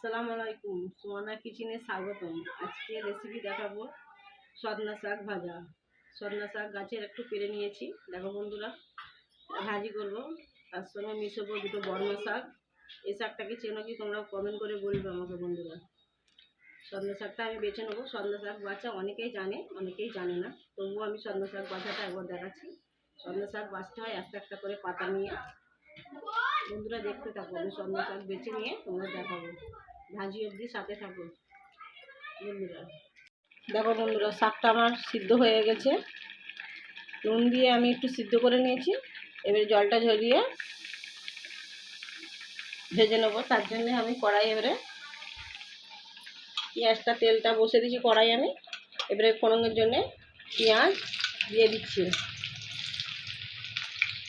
আসসালামু আলাইকুম সুমনা কিচেনে স্বাগতম। আজকে রেসিপি দেখাবো সজনা শাক ভাজা। সজনা শাক গাছের একটু পেরে নিয়েছি। দেখো বন্ধুরা, ভাজি করব। তার সঙ্গে মিশবো দুটো বর্মা শাক। এই শাকটাকে চেনো কি তোমরা কমেন্ট করে বলবে আমাকে বন্ধুরা। সজনা শাকটা আমি বেছে নেব। সজনা শাক বাছা অনেকেই জানে অনেকেই জানে না। তবুও আমি সজনা শাক বাছাটা একবার দেখাচ্ছি। সজনা শাক বাছতে হয় একটা একটা করে পাতা নিয়ে। বন্ধুরা দেখতে থাকো, আমি শাক বেছে নিয়ে তোমাদের দেখাবো। ভাজি অবধি সাথে থাকো, বন্ধুরা। দেখো বন্ধুরা, শাকটা আমার সিদ্ধ হয়ে গেছে। নুন দিয়ে আমি একটু সিদ্ধ করে নিয়েছি। এবারে জলটা ঝরিয়ে ভেজে নেব। তার জন্য আমি কড়াই এবারে পেঁয়াজটা, তেলটা বসে দিয়েছি কড়াই আমি। এবারে ফোড়নের জন্যে পেঁয়াজ দিয়ে দিচ্ছি।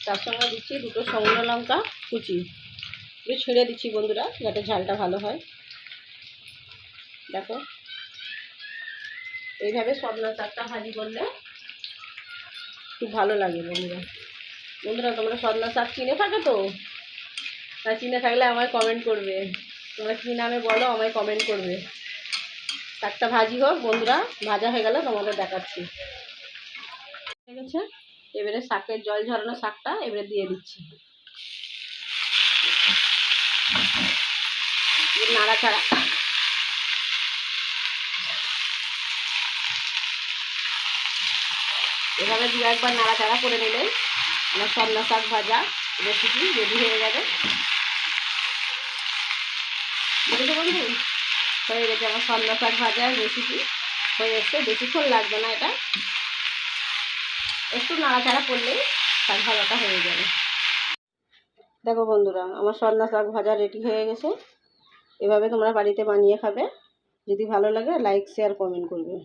তার সঙ্গে দিচ্ছি, দুটো শুকনো লঙ্কা, কুচি। একটু ছেড়ে দিচ্ছি বন্ধুরা, যাতে ঝালটা ভালো হয়। দেখো। এইভাবে সজনা শাকটা ভাজি করলে খুব ভালো লাগে বন্ধুরা। বন্ধুরা, তোমরা সজনা শাক চিনে থাকো তো? তা চিনে থাকলে আমায় কমেন্ট করবে। তোমরা কী নামে বলো, আমায় কমেন্ট করবে। শাকটা ভাজি হোক, বন্ধুরা, ভাজা হয়ে গেলে তোমাদের দেখাচ্ছি। ঠিক আছে এবারে শাকের জল ঝরানো শাকটা এবারে দিয়ে দিচ্ছি। নাড়াচাড়া। এভাবে দু একবার নাড়াচাড়া করে নিলে আমার সন্না শাক ভাজা রেসিপি রেডি হয়ে যাবে। বন্ধু? হয়ে গেছে আমার সন্না শাক ভাজার রেসিপি হয়ে এসছে। বেশিক্ষণ লাগবে না এটা। একটু নাড়াচাড়া করলেই শাক ভাজাটা হয়ে যাবে। দেখো বন্ধুরা, আমার সন্না শাক ভাজা রেডি হয়ে গেছে। এভাবে তোমরা বাড়িতে বানিয়ে খাবে। যদি ভালো লাগে লাইক শেয়ার কমেন্ট করবে।